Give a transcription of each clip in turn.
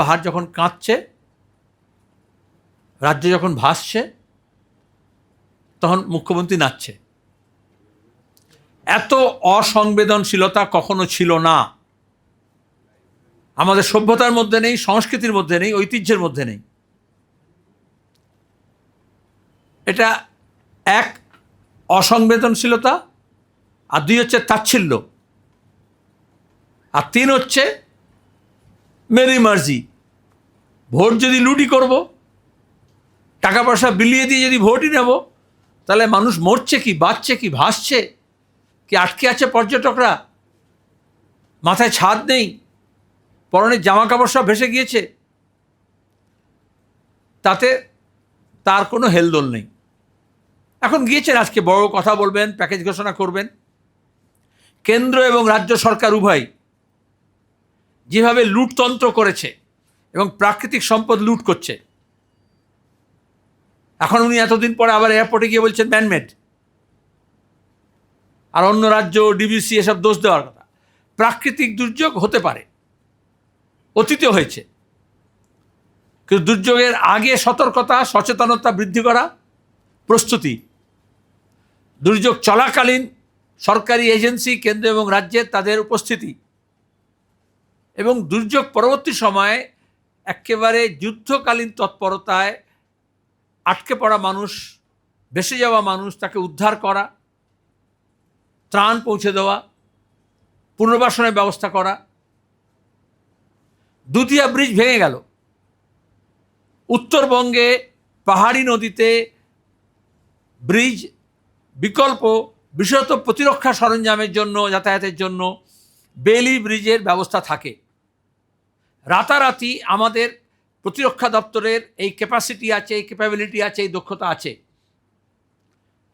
পাহাড় যখন কাঁদছে রাজ্য যখন ভাসছে, তখন মুখ্যমন্ত্রী নাচছে। এত অসংবেদনশীলতা কখনো ছিল না। আমাদের সভ্যতার মধ্যে নেই, সংস্কৃতির মধ্যে নেই, ঐতিহ্যের মধ্যে নেই। এটা এক অসংবেদনশীলতা, আর দুই হচ্ছে তাচ্ছিল্য। আর তিন হচ্ছে মেরি মার্জি। ভোট যদি লুটি করব, টাকা পয়সা বিলিয়ে দিয়ে যদি ভোটই নেব, তাহলে মানুষ মরছে কি, বাঁচছে কি, ভাসছে? কি আটকে আছে পর্যটকরা? মাথায় ছাদ নেই, পরনে জামা কাপড় সব ভেসে গিয়েছে। তাতে তার কোনো হেলদোল নেই। এখন গিয়েছেন, আজকে বড় কথা বলবেন, প্যাকেজ ঘোষণা করবেন। কেন্দ্র এবং রাজ্য সরকার উভয় যেভাবে লুটতন্ত্র করেছে এবং প্রাকৃতিক সম্পদ লুট করছে। এখন উনি এতদিন পরে আবার এয়ারপোর্টে গিয়ে বলছেন ম্যানমেড আর অন্য রাজ্য ডিবিসি এসব দোষ দেওয়ার কথা। প্রাকৃতিক দুর্যোগ হতে পারে অতীতে হয়েছে। কিন্তু দুর্যোগের আগে সতর্কতা, সচেতনতা বৃদ্ধি করা প্রস্তুতি। দুর্যোগ চলাকালীন সরকারি এজেন্সি, কেন্দ্র এবং রাজ্যের তাদের উপস্থিতি। এবং দুর্যোগ পরবর্তী সময়ে একেবারে যুদ্ধকালীন তৎপরতায় আটকে পড়া মানুষ, ভেসে যাওয়া মানুষ, তাকে উদ্ধার করা, ত্রাণ পৌঁছে দেওয়া, পুনর্বাসনের ব্যবস্থা করা। দুতিয়া ব্রিজ ভেঙে গেল। উত্তরবঙ্গে পাহাড়ি নদীতে ব্রিজ বিকল্প বিশেষত প্রতিরক্ষা সরঞ্জামের জন্য, যাতায়াতের জন্য বেলি ব্রিজের ব্যবস্থা থাকে। রাতারাতি আমাদের প্রতিরক্ষা দপ্তরের এই ক্যাপাসিটি আছে, এই ক্যাপাবিলিটি আছে, এই দক্ষতা আছে।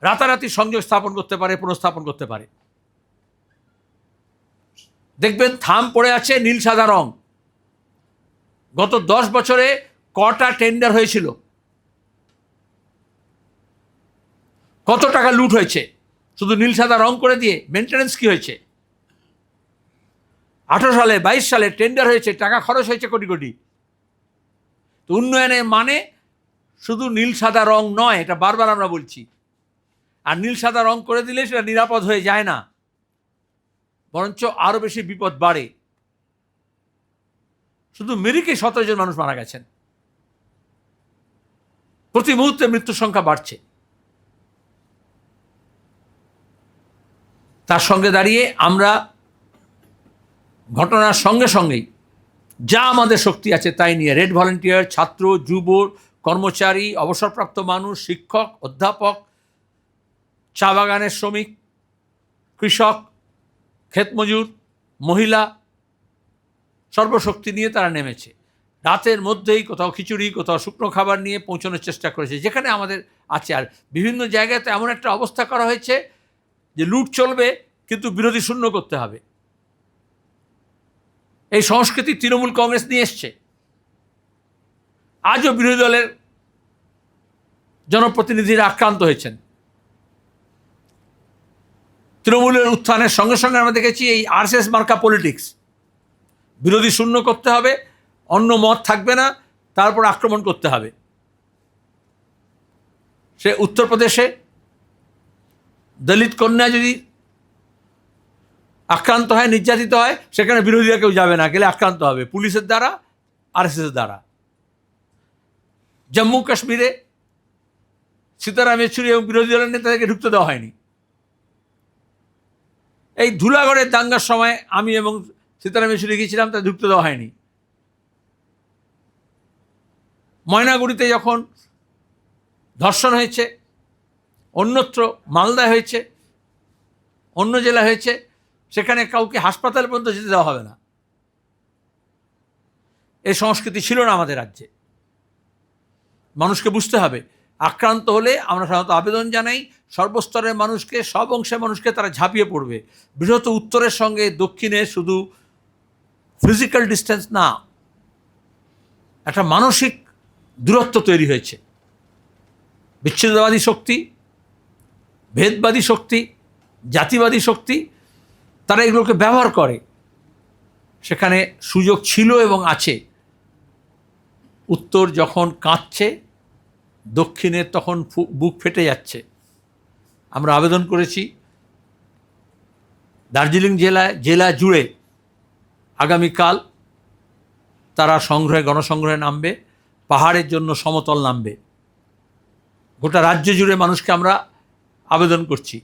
রাতারাতি সংযোগ স্থাপন করতে পারে, পুনঃস্থাপন করতে পারে। দেখবেন থাম পড়ে আছে নীল সাদা রং। গত দশ বছরে কটা টেন্ডার হয়েছিল? কত টাকা লুট হয়েছে? শুধু নীল সাদা রং করে দিয়ে মেনটেন্যান্স কি হয়েছে? আঠারো সালে, বাইশ সালে টেন্ডার হয়েছে, টাকা খরচ হয়েছে কোটি কোটি। তো উন্নয়নের মানে শুধু নীল, সাদা রং নয়, এটা বারবার আমরা বলছি। আর নীল, সাদা রং করে দিলে সেটা নিরাপদ হয়ে যায় না। বরঞ্চ আরও বেশি বিপদ বাড়ে। শুধু মেরিকে সতেরো জন মানুষ মারা গেছেন। প্রতি মুহূর্তে মৃত্যুর সংখ্যা বাড়ছে। তার সঙ্গে দাঁড়িয়ে আমরা ঘটনার সঙ্গে সঙ্গেই যা আমাদের শক্তি আছে তাই নিয়ে রেড ভলেন্টিয়ার, ছাত্র যুব কর্মচারী, অবসরপ্রাপ্ত মানুষ, শিক্ষক, অধ্যাপক, চা বাগানের শ্রমিক, কৃষক, ক্ষেতমজুর, মহিলা, সর্বশক্তি নিয়ে তারা নেমেছে। রাতের মধ্যেই কোথাও খিচুড়ি, কোথাও শুকনো খাবার নিয়ে পৌঁছানোর চেষ্টা করেছে, যেখানে আমাদের আছে। আর বিভিন্ন জায়গায় তো এমন একটা অবস্থা করা হয়েছে যে লুট চলবে, কিন্তু বিরোধী শূন্য করতে হবে। এই সংস্কৃতি তৃণমূল কংগ্রেস নিয়ে এসছে। আজও বিরোধী দলের জনপ্রতিনিধিরা আক্রান্ত হয়েছেন। তৃণমূলের উত্থানের সঙ্গে সঙ্গে আমরা দেখেছি এই আরএসএস মার্কা পলিটিক্স। বিরোধী শূন্য করতে হবে, অন্য মত থাকবে না, তারপর আক্রমণ করতে হবে। সে উত্তরপ্রদেশে দলিত কন্যা যদি আক্রান্ত হয়, নির্যাতিত হয়, সেখানে বিরোধীরা কেউ যাবে না, গেলে আক্রান্ত হবে, পুলিশের দ্বারা আর আরএসএসের দ্বারা। জম্মু কাশ্মীরে সীতারাম ইয়েচুরি এবং বিরোধী দলের নেতাদেরকে ঢুকতে দেওয়া হয়নি। এই ধুলাগড়ের দাঙ্গার সময় আমি এবং সীতারাম ইয়েচুরি গিয়েছিলাম তা ঢুকতে দেওয়া হয়নি। ময়নাগুড়িতে যখন ধর্ষণ হয়েছে, অন্যত্র মালদায় হয়েছে, অন্য জেলা হয়েছে সেখানে কাউকে হাসপাতাল পর্যন্ত যেতে দেওয়া হবে না। এই সংস্কৃতি ছিল না আমাদের রাজ্যে। মানুষকে বুঝতে হবে, আক্রান্ত হলে আমরা সাধারণত আবেদন জানাই, সর্বস্তরের মানুষকে, সব অংশের মানুষকে তারা ঝাঁপিয়ে পড়বে। বৃহৎ উত্তরের সঙ্গে দক্ষিণে শুধু ফিজিক্যাল ডিস্টেন্স না, একটা মানসিক দূরত্ব তৈরি হয়েছে। বিচ্ছেদবাদী শক্তি, ভেদবাদী শক্তি, জাতিবাদী শক্তি তারা এগুলোকে ব্যবহার করে। সেখানে সুযোগ ছিল এবং আছে। উত্তর যখন কাঁদছে দক্ষিণের তখন বুক ফেটে যাচ্ছে। আমরা আবেদন করেছি, দার্জিলিং জেলায় জেলা জুড়ে আগামীকাল তারা সংগ্রহে, গণসংগ্রহে নামবে, পাহাড়ের জন্য সমতল নামবে। গোটা রাজ্য জুড়ে মানুষকে আমরা আবেদন করছি।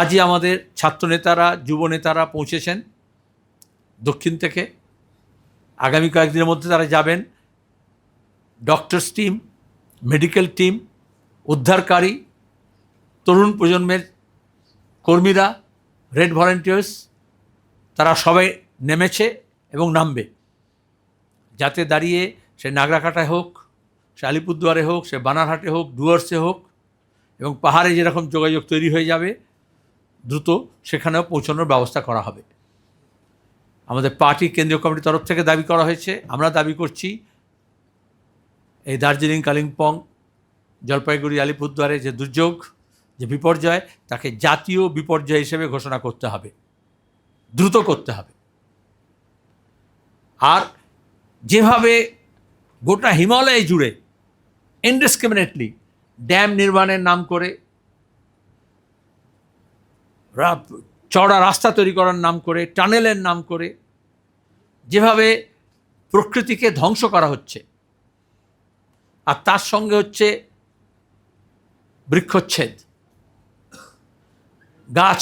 আজই আমাদের ছাত্রনেতারা যুব নেতারা পৌঁছেছেন। দক্ষিণ থেকে আগামী কয়েকদিনের মধ্যে তারা যাবেন। ডক্টরস টিম, মেডিকেল টিম, উদ্ধারকারী, তরুণ প্রজন্মের কর্মীরা, রেড ভলেন্টিয়ার্স, তারা সবাই নেমেছে এবং নামবে। যাতে দাঁড়িয়ে সে নাগরাকাটায় হোক, সে আলিপুরদুয়ারে হোক, সে বানারহাটে হোক, ডুয়ার্সে হোক এবং পাহাড়ে যেরকম যোগাযোগ তৈরি হয়ে যাবে দ্রুত সেখানেও পৌঁছানোর ব্যবস্থা করা হবে। আমাদের পার্টি কেন্দ্রীয় কমিটির তরফ থেকে দাবি করা হয়েছে। আমরা দাবি করছি এই দার্জিলিং, কালিম্পং, জলপাইগুড়ি, আলিপুরদুয়ারে যে দুর্যোগ, যে বিপর্যয়, তাকে জাতীয় বিপর্যয় হিসেবে ঘোষণা করতে হবে। দ্রুত করতে হবে। আর যেভাবে গোটা হিমালয় জুড়ে ইনডিসক্রিমিনেটলি ড্যাম নির্মাণের নাম করে চওড়া রাস্তা তৈরি করার নাম করে, টানেলের নাম করে, যেভাবে প্রকৃতিকে ধ্বংস করা হচ্ছে, আর তার সঙ্গে হচ্ছে বৃক্ষচ্ছেদ। গাছ,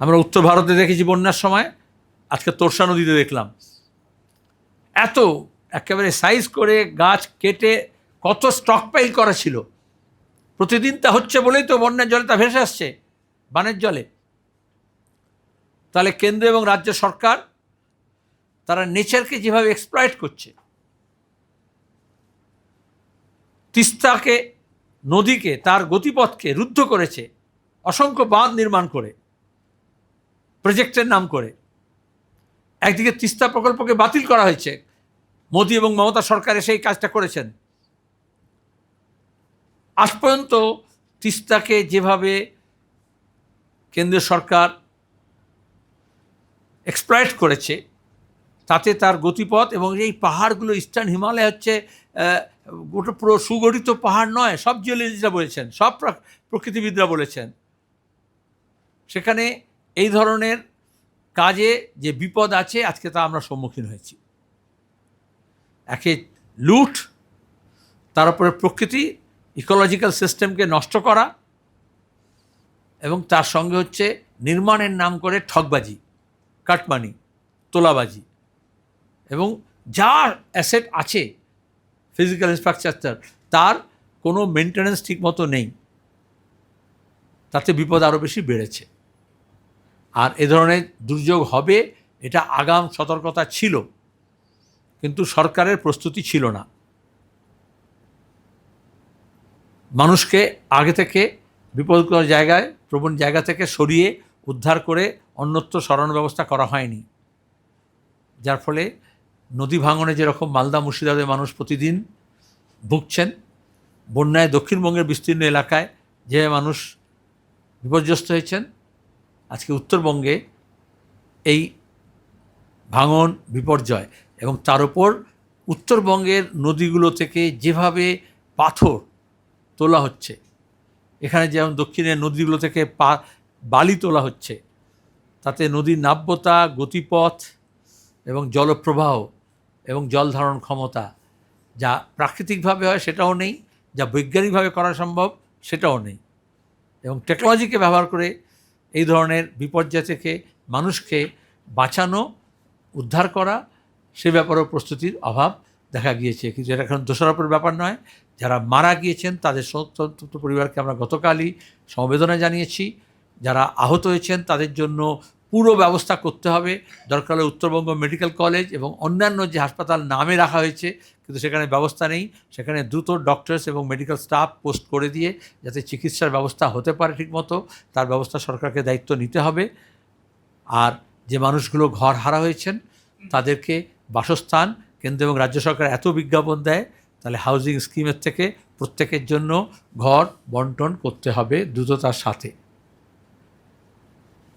আমরা উত্তর ভারতে দেখেছি বন্যার সময়, আজকে তোরসা নদীতে দেখলাম। এত, একেবারে সাইজ করে গাছ কেটে কত স্টকপাইল করা ছিল। প্রতিদিন তা হচ্ছে বলেই তো বন্যার জলে তা ভেসে আসছে। বানের জলে। তাহলে কেন্দ্র এবং রাজ্য সরকার তারা নেচারকে যেভাবে এক্সপ্লয়েট করছে, তিস্তাকে, নদীকে, তার গতিপথকে রুদ্ধ করেছে, অসংখ্য বাঁধ নির্মাণ করে প্রজেক্টের নাম করে। একদিকে তিস্তা প্রকল্পকে বাতিল করা হয়েছে, মোদী এবং মমতা সরকার এসে এই কাজটা করেছেন। আজ পর্যন্ত তিস্তাকে যেভাবে কেন্দ্রীয় সরকার এক্সপ্লয়েট করেছে, তাতে তার গতিপথ এবং এই পাহাড়গুলো ইস্টার্ন হিমালয় হচ্ছে গোটা পুরো সুগঠিত পাহাড় নয়, সব জিওলজিস্টরা বলেছেন, সব প্রা- প্রকৃতিবিদরা বলেছেন। সেখানে এই ধরনের কাজে যে বিপদ আছে, আজকে তা আমরা সম্মুখীন হয়েছি। একে লুট, তার উপরে প্রকৃতি ইকোলজিক্যাল সিস্টেমকে নষ্ট করা এবং তার সঙ্গে হচ্ছে নির্মাণের নাম করে ঠকবাজি কাটমানি, তোলাবাজি এবং যা অ্যাসেট আছে ফিজিক্যাল ইনফ্রাস্ট্রাকচার তার কোনো মেনটেন্যান্স ঠিকমতো নেই। তাতে বিপদ আরও বেশি বেড়েছে। আর এ ধরনের দুর্যোগ হবে, এটা আগাম সতর্কতা ছিল, কিন্তু সরকারের প্রস্তুতি ছিল না। মানুষকে আগে থেকে বিপদকর জায়গায় প্রবণ জায়গা থেকে সরিয়ে উদ্ধার করে অন্যত্র সরানোর ব্যবস্থা করা হয়নি। যার ফলে নদী ভাঙনে যেরকম মালদা মুর্শিদাবাদের মানুষ প্রতিদিন ভুগছেন, বন্যায় দক্ষিণবঙ্গের বিস্তীর্ণ এলাকায় যে মানুষ বিপর্যস্ত হয়েছেন, আজকে উত্তরবঙ্গে এই ভাঙন বিপর্যয় এবং তার উপর উত্তরবঙ্গের নদীগুলো থেকে যেভাবে পাথর তোলা হচ্ছে এখানে যেমন দক্ষিণের নদীগুলো থেকে পা, বালি তোলা হচ্ছে, তাতে নদীর নাব্যতা, গতিপথ এবং জলপ্রবাহ এবং জল ধারণ ক্ষমতা যা প্রাকৃতিকভাবে হয় সেটাও নেই, যা বৈজ্ঞানিকভাবে করা সম্ভব সেটাও নেই এবং টেকনোলজিকে ব্যবহার করে এই ধরনের বিপর্যয় থেকে মানুষকে বাঁচানো, উদ্ধার করা সে ব্যাপারেও প্রস্তুতির অভাব দেখা গিয়েছে। কিন্তু এটা এখন দোষারোপের ব্যাপার নয় যারা মারা গিয়েছেন, তাদের সন্তপ্ত পরিবারকে আমরা গতকালই সমবেদনা জানিয়েছি। যারা আহত হয়েছেন, তাদের জন্য পুরো ব্যবস্থা করতে হবে। দরকার হলে উত্তরবঙ্গ মেডিকেল কলেজ এবং অন্যান্য যে হাসপাতাল নামে রাখা হয়েছে, কিন্তু সেখানে ব্যবস্থা নেই। সেখানে দ্রুত ডক্টরস এবং মেডিকেল স্টাফ পোস্ট করে দিয়ে যাতে চিকিৎসার ব্যবস্থা হতে পারে ঠিকমতো, তার ব্যবস্থা সরকারকে দায়িত্ব নিতে হবে। আর যে মানুষগুলো ঘর হারা হয়েছেন, তাদেরকে বাসস্থান, কেন্দ্র এবং রাজ্য সরকার এত বিজ্ঞাপন দেয় তাহলে হাউজিং স্কিমের থেকে প্রত্যেকের জন্য ঘর বন্টন করতে হবে দ্রুততার সাথে।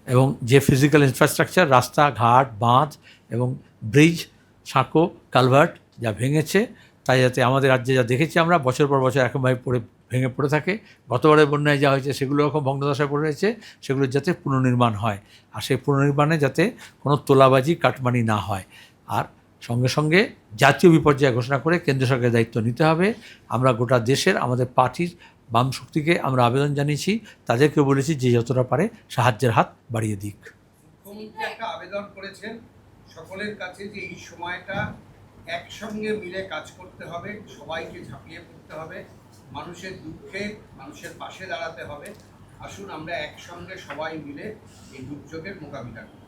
এবং যে ফিজিক্যাল ইনফ্রাস্ট্রাকচার রাস্তা, ঘাট, বাঁধ এবং ব্রিজ সাঁকো কালভার্ট যা ভেঙেছে, তাই যাতে আমাদের রাজ্যে যা দেখেছি আমরা, বছর পর বছর এরকমভাবে পড়ে, ভেঙে পড়ে থাকে। গতবারের বন্যায় যা হয়েছে, সেগুলো এরকম ভগ্নদশায় পড়ে রয়েছে, সেগুলো যাতে পুনর্নির্মাণ হয়। আর সেই পুনর্নির্মাণে যাতে কোনো তোলাবাজি, কাটমানি না হয়। আর সঙ্গে সঙ্গে জাতীয় বিপর্যয় ঘোষণা করে কেন্দ্র সরকারের দায়িত্ব নিতে হবে। আমরা গোটা দেশের, আমাদের পার্টির বাম শক্তিকে আমরা আবেদন জানিয়েছি তাদেরকে বলেছি যে যতটা পারে সাহায্যের হাত বাড়িয়ে দিক। মুখ্যমন্ত্রী একটা আবেদন করেছেন সকলের কাছে যে এই সময়টা একসঙ্গে মিলে কাজ করতে হবে, সবাইকে ঝাঁপিয়ে পড়তে হবে, মানুষের দুঃখে মানুষের পাশে দাঁড়াতে হবে। আসুন আমরা একসঙ্গে সবাই মিলে এই দুর্যোগের মোকাবিলা করি।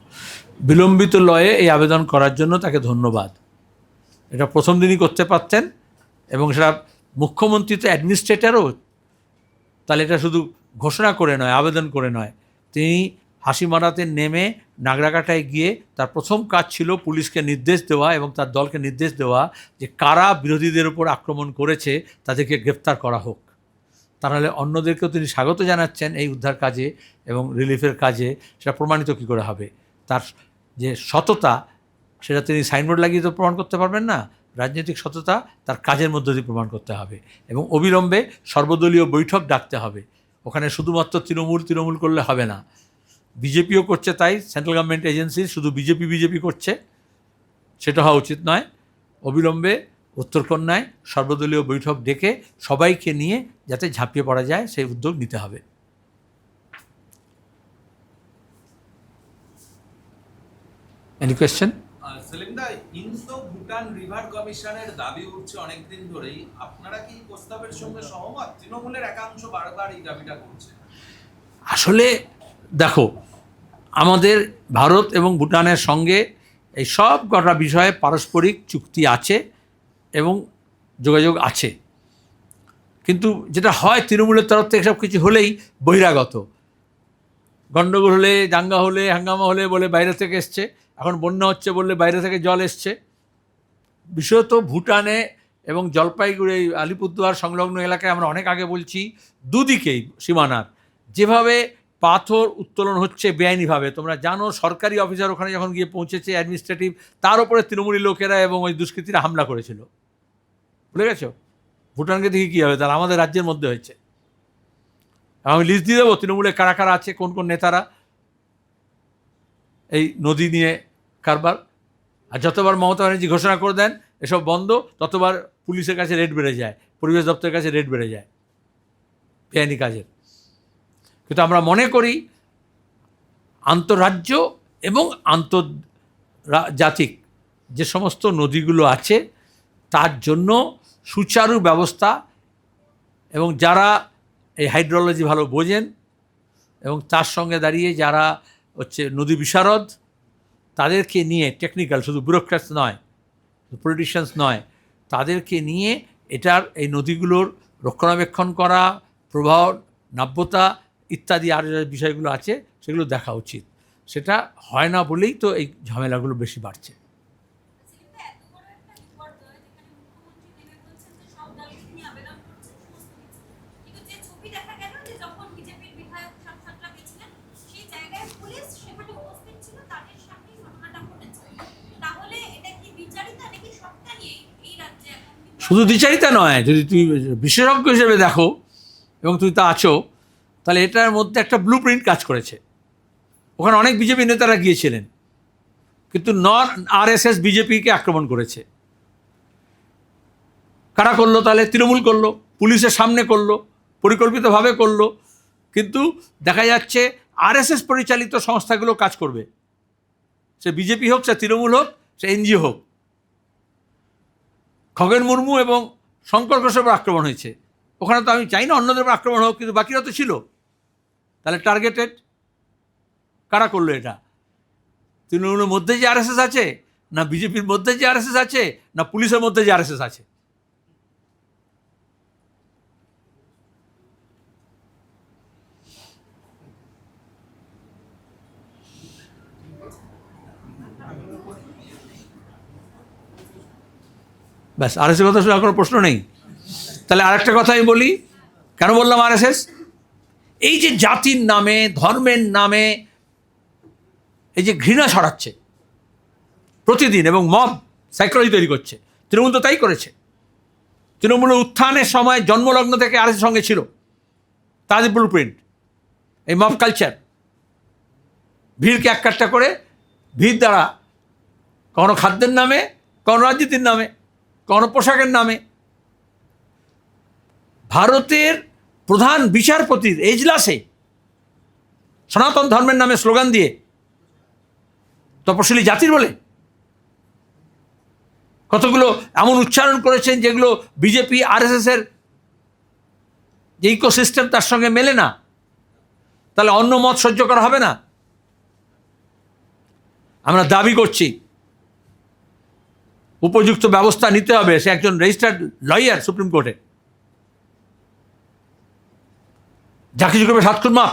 বিলম্বিত লয়ে এই আবেদন করার জন্য তাকে ধন্যবাদ। এটা প্রথম দিনই করতে পারতেন এবং সেটা মুখ্যমন্ত্রী তো অ্যাডমিনিস্ট্রেটরও, তাহলে এটা শুধু ঘোষণা করে নয়, আবেদন করে নয়। তিনি হাসি মারাতে নেমে নাগরাকাটায় গিয়ে তার প্রথম কাজ ছিল পুলিশকে নির্দেশ দেওয়া এবং তার দলকে নির্দেশ দেওয়া যে কারা বিরোধীদের উপর আক্রমণ করেছে তাদেরকে গ্রেপ্তার করা হোক। তা নাহলে অন্যদেরকেও তিনি স্বাগত জানাচ্ছেন এই উদ্ধার কাজে এবং রিলিফের কাজে। সেটা প্রমাণিত কী করে হবে? তার যে সততা, সেটা তিনি সাইনবোর্ড লাগিয়ে তো প্রমাণ করতে পারবেন না। রাজনৈতিক সততা তার কাজের মধ্য দিয়ে প্রমাণ করতে হবে এবং অবিলম্বে সর্বদলীয় বৈঠক ডাকতে হবে। ওখানে শুধুমাত্র তৃণমূল তৃণমূল করলে হবে না। বিজেপিও করছে তাই, সেন্ট্রাল গভর্নমেন্ট এজেন্সি শুধু বিজেপি বিজেপি করছে। সেটা হওয়া উচিত নয়। অবিলম্বে উত্তরকন্যায় সর্বদলীয় বৈঠক ডেকে সবাইকে নিয়ে যাতে ঝাঁপিয়ে পড়া যায়, সেই উদ্যোগ নিতে হবে। এনি কোয়েশ্চেন সেলিমদা ইন্দো ভুটান রিভার কমিশনের দাবি উঠছে অনেকদিন ধরেই। আপনারা কি প্রস্তাবের সঙ্গে সহমত? তৃণমূলের একাংশ বারবার এই দাবিটা করছে। আসলে দেখো আমাদের ভারত এবং ভুটানের সঙ্গে এই সব কটা বিষয়ে পারস্পরিক চুক্তি আছে এবং যোগাযোগ আছে। কিন্তু যেটা হয় তৃণমূলের তরফ থেকে সব কিছু হলেই বহিরাগত। গণ্ডগোল হলে দাঙ্গা হলে হাঙ্গামা হলে বলে বাইরে থেকে এসছে। এখন বন্যা হচ্ছে বললে বাইরে থেকে জল এসছে। বিশেষত ভুটানে এবং জলপাইগুড়ি, এই আলিপুরদুয়ার সংলগ্ন এলাকায় আমরা অনেক আগে বলছি, দুদিকেই সীমানার। যেভাবে পাথর উত্তোলন হচ্ছে বেআইনিভাবে, তোমরা জানো সরকারি অফিসার ওখানে যখন গিয়ে পৌঁছেছে অ্যাডমিনিস্ট্রেটিভ, তার উপরে তৃণমূলী লোকেরা এবং ওই দুষ্কৃতীরা হামলা করেছিল। বুঝে গেছো? ভুটানকে দেখি কী হবে, তাহলে আমাদের রাজ্যের মধ্যে হয়েছে। আমি লিস্ট দিয়ে দেবো, তৃণমূলে কারা কারা আছে, কোন কোন নেতারা। এই নদী নিয়ে কারবার। আর যতবার মমতা ব্যানার্জি ঘোষণা করে দেন, এসব বন্ধ, ততবার পুলিশের কাছে রেট বেড়ে যায়, পরিবেশ দপ্তরের কাছে রেট বেড়ে যায়, বেআইনি কাজের। কিন্তু আমরা মনে করি, আন্তরাজ্য এবং আন্তর্জাতিক যে সমস্ত নদীগুলো আছে, তার জন্য সুচারু ব্যবস্থা এবং যারা এই হাইড্রোলজি ভালো বোঝেন এবং তার সঙ্গে দাঁড়িয়ে যারা হচ্ছে নদী বিশারদ, তাদেরকে নিয়ে টেকনিক্যাল শুধু ব্যুরোক্রাটস নয় পলিটিশিয়ানস নয়, তাদেরকে নিয়ে এটার এই নদীগুলোর রক্ষণাবেক্ষণ করা, প্রবাহ, নাব্যতা ইত্যাদি আর যে বিষয়গুলো আছে, সেগুলো দেখা উচিত। সেটা হয় না বলেই তো এই ঝামেলাগুলো বেশি বাড়ছে সেলিমদা এত বড় একটা বিপর্যয় যেখানে মুখ্যমন্ত্রী নেমে বলছেন যে সব দলকে নিয়ে আবেদন করছেন সমস্ত কিছু কিন্তু যে ছবি দেখা গেল যে যখন বিজেপির বিধায়ক সাংসদরা গেছিলেন সেই জায়গায় পুলিশ সেখানে উপস্থিত ছিল তাদের সামনেই ঘটনাটা ঘটেছে তাহলে এটা কি বিচারিতা নাকি সবটা নিয়ে এই রাজ্যে এখন বিপর্যয়? শুধু দ্বিচারিতা নয়, যদি তুমি বিশেষজ্ঞ হিসেবে দেখো এবং তুমি তা আছো, তাহলে এটার মধ্যে একটা ব্লু প্রিন্ট কাজ করেছে। ওখানে অনেক বিজেপি নেতারা গিয়েছিলেন, কিন্তু নন আরএসএস বিজেপিকে আক্রমণ করেছে। কারা করল তাহলে? তৃণমূল করল, পুলিশের সামনে করল, পরিকল্পিতভাবে করল, কিন্তু দেখা যাচ্ছে আরএসএস পরিচালিত সংস্থাগুলো কাজ করবে। সে বিজেপি হোক, সে তৃণমূল হোক, সে এনজিও হোক। খগেন মুর্মু এবং শঙ্কর ঘোষের উপর আক্রমণ হয়েছে। ওখানে তো আমি চাই না অন্যদের উপর আক্রমণ হোক, কিন্তু বাকিরা তো ছিল। তাহলে টার্গেটেড কারা করল এটা? তৃণমূলের মধ্যে যে আরএসএস আছে, না বিজেপির মধ্যে যে আরএসএস আছে, না পুলিশের মধ্যে যে আরএসএস আছে? ব্যাস আরএসএস কথা শুনে আর কোনো প্রশ্ন নেই। তাহলে আরেকটা কথা আমি বলি, কেন বললাম আরএসএস এই যে জাতির নামে, ধর্মের নামে এই যে ঘৃণা ছড়াচ্ছে, প্রতিদিন এবং মব সাইকোলজি তৈরি করছে, তৃণমূল তো তাই করেছে। তৃণমূলের উত্থানের সময় জন্মলগ্ন থেকে আর সঙ্গে ছিল, তাদের ব্লু প্রিন্ট এই মব কালচার ভিড়কে এক কাটটা করে, ভিড় দ্বারা কখনো খাদ্যের নামে, কখনো রাজনীতির নামে কখনো পোশাকের নামে। ভারতের প্রধান বিচারপতির এজলাসে সনাতন ধর্মের নামে স্লোগান দিয়ে তপশিলি জাতির বলে কতগুলো এমন উচ্চারণ করেছেন যেগুলো বিজেপি আরএসএসের যে ইকোসিস্টেম তার সঙ্গে মেলে না। তাহলে অন্য মত সহ্য করা হবে না। আমরা দাবি করছি উপযুক্ত ব্যবস্থা নিতে হবে। সে একজন রেজিস্টার্ড লয়ার সুপ্রিম কোর্টে যা কিছু করবে সাত খুন মাপ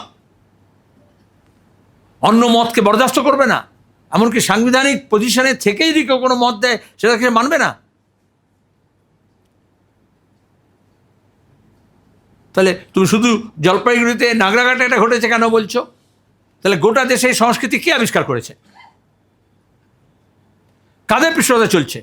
অন্য মতকে বরদাস্ত করবে না। এমনকি সাংবিধানিক পজিশনে থেকেই যদি কেউ কোনো মত দেয় সেটাকে মানবে না। তাহলে তুমি শুধু জলপাইগুড়িতে নাগরাঘাটে এটা ঘটেছে কেন বলছো? তাহলে গোটা দেশে এই সংস্কৃতি কে আবিষ্কার করেছে? কাদের পৃষ্ঠতা চলছে?